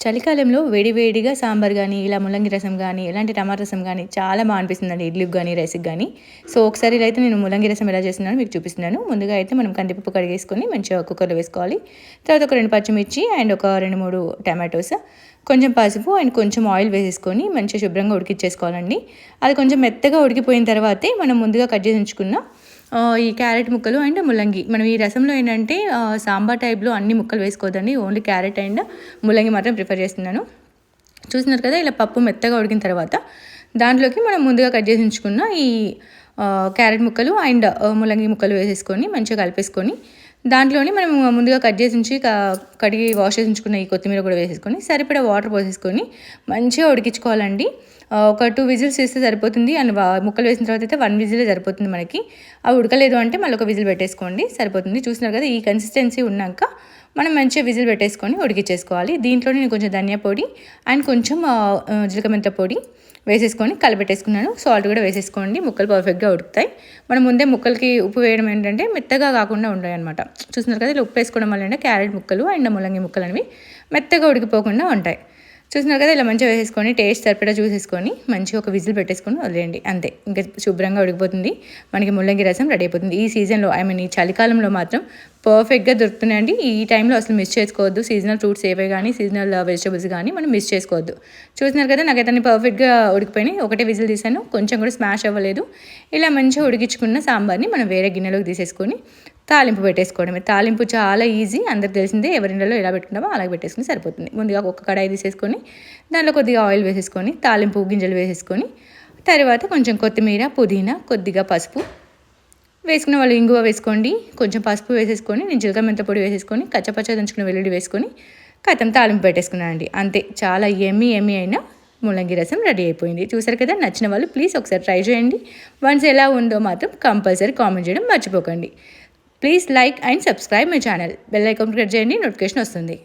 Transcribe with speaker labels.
Speaker 1: చలికాలంలో వేడివేడిగా సాంబార్ కానీ ఇలా ముల్లంగి రసం కానీ ఇలాంటి టమాటా రసం కానీ చాలా బాగా అనిపిస్తుందండి ఇడ్లీకి కానీ రైస్కి కానీ సో ఒకసారి ఇలా అయితే నేను ముల్లంగి రసం ఎలా చేస్తున్నానో మీకు చూపిస్తున్నాను. ముందుగా అయితే మనం కందిపప్పు కడిగేసుకొని మంచిగా కుక్కర్లో వేసుకోవాలి. తర్వాత ఒక రెండు పచ్చిమిర్చి అండ్ ఒక రెండు మూడు టమాటోస్ కొంచెం పసుపు అండ్ కొంచెం ఆయిల్ వేసేసుకొని మంచిగా శుభ్రంగా ఉడికిచ్చేసుకోవాలండి. అది కొంచెం మెత్తగా ఉడికిపోయిన తర్వాతే మనం ముందుగా కట్ చేసి ఉంచుకున్న ఈ క్యారెట్ ముక్కలు అండ్ ముల్లంగి. మనం ఈ రసంలో ఏంటంటే సాంబార్ టైప్లో అన్ని ముక్కలు వేసుకోవద్దండి. ఓన్లీ క్యారెట్ అండ్ ముల్లంగి మాత్రం ప్రిఫర్ చేస్తున్నాను. చూస్తున్నారు కదా ఇలా పప్పు మెత్తగా ఉడికిన తర్వాత దాంట్లోకి మనం ముందుగా కట్ చేసి ఉంచుకున్న ఈ క్యారెట్ ముక్కలు అండ్ ముల్లంగి ముక్కలు వేసేసుకొని మంచిగా కలిపేసుకొని దాంట్లోని మనం ముందుగా కట్ చేసి ఉంచి కడిగి వాష్ చేసి ఉంచుకున్న ఈ కొత్తిమీర కూడా వేసేసుకొని సరిపడా వాటర్ పోసేసుకొని మంచిగా ఉడికించుకోవాలండి. ఒక టూ విజిల్స్ వేస్తే సరిపోతుంది. అండ్ ముక్కలు వేసిన తర్వాత అయితే వన్ విజిలే సరిపోతుంది మనకి. అవి ఉడకలేదు అంటే మళ్ళీ ఒక విజిల్ పెట్టేసుకోండి. సరిపోతుంది. చూసినారు కదా ఈ కన్సిస్టెన్సీ ఉన్నాక మనం మంచిగా విజిల్ పెట్టేసుకొని ఉడికిచ్చేసుకోవాలి దీంట్లో నేను కొంచెం ధనియా పొడి అండ్ కొంచెం ఆ, జీలకర్ర మెంత పొడి వేసేసుకొని కలిపెట్టేసుకున్నాను. సాల్ట్ కూడా వేసేసుకోండి. ముక్కలు పర్ఫెక్ట్గా ఉడుకుతాయి. మనం ముందే ముక్కలకి ఉప్పు వేయడం ఏంటంటే మెత్తగా కాకుండా ఉంటాయి అనమాట చూస్తున్నారు కదా ఇలా ఉప్పు వేసుకోవడం వల్ల క్యారెట్ ముక్కలు అండ్ ముల్లంగి ముక్కలు అనేవి మెత్తగా ఉడికిపోకుండా ఉంటాయి. చూస్తున్నారు కదా ఇలా మంచిగా వేసేసుకొని టేస్ట్ సరిపడా చూసేసుకొని మంచిగా ఒక విజిల్ పెట్టేసుకొని వదిలేయండి. అంతే. ఇంకా శుభ్రంగా ఉడికిపోతుంది. మనకి ముల్లంగి రసం రెడీ అయిపోతుంది. ఈ సీజన్లో ఐ మీన్ ఈ చలికాలంలో మాత్రం పర్ఫెక్ట్గా దొరుకుతున్నాయండి. ఈ టైంలో అసలు మిస్ చేసుకోవద్దు. సీజనల్ ఫ్రూట్స్ ఏవే కానీ సీజనల్ వెజిటబుల్స్ కానీ మనం మిస్ చేసుకోవద్దు. చూస్తున్నారు కదా నాకు అతన్ని పర్ఫెక్ట్గా ఉడికిపోయినాయి. ఒకటే విజిల్ తీసాను కొంచెం కూడా స్మాష్ అవ్వలేదు. ఇలా మంచిగా ఉడికించుకున్న సాంబార్ని మనం వేరే గిన్నెలోకి తీసేసుకొని తాలింపు పెట్టేసుకోవడమే. తాలింపు చాలా ఈజీ. అందరికి తెలిసిందే ఎవరిండలో ఎలా పెట్టుకున్నామో అలాగే పెట్టేసుకుని సరిపోతుంది. ముందుగా ఒక కడాయి తీసేసుకొని దాంట్లో కొద్దిగా ఆయిల్ వేసేసుకొని తాలింపు గింజలు వేసేసుకొని తర్వాత కొంచెం కొత్తిమీర పుదీనా కొద్దిగా పసుపు వేసుకున్న వాళ్ళు ఇంగువ వేసుకోండి. కొంచెం పసుపు వేసేసుకొని నేను జీలకర్ర మెంత పొడి వేసేసుకొని కచ్చపచ్చ దంచుకున్న వెల్లుల్లి వేసుకొని కథం తాలింపు పెట్టేసుకున్నానండి అంతే. చాలా ఎమ్మి ఎమ్మి అయినా ముల్లంగి రసం రెడీ అయిపోయింది. చూసారు కదా? నచ్చిన వాళ్ళు ప్లీజ్ ఒకసారి ట్రై చేయండి. వన్స్ ఎలా ఉందో మాత్రం కంపల్సరీ కామెంట్ చేయడం మర్చిపోకండి. Please like and subscribe my channel bell icon click చేయండి నోటిఫికేషన్ వస్తుంది.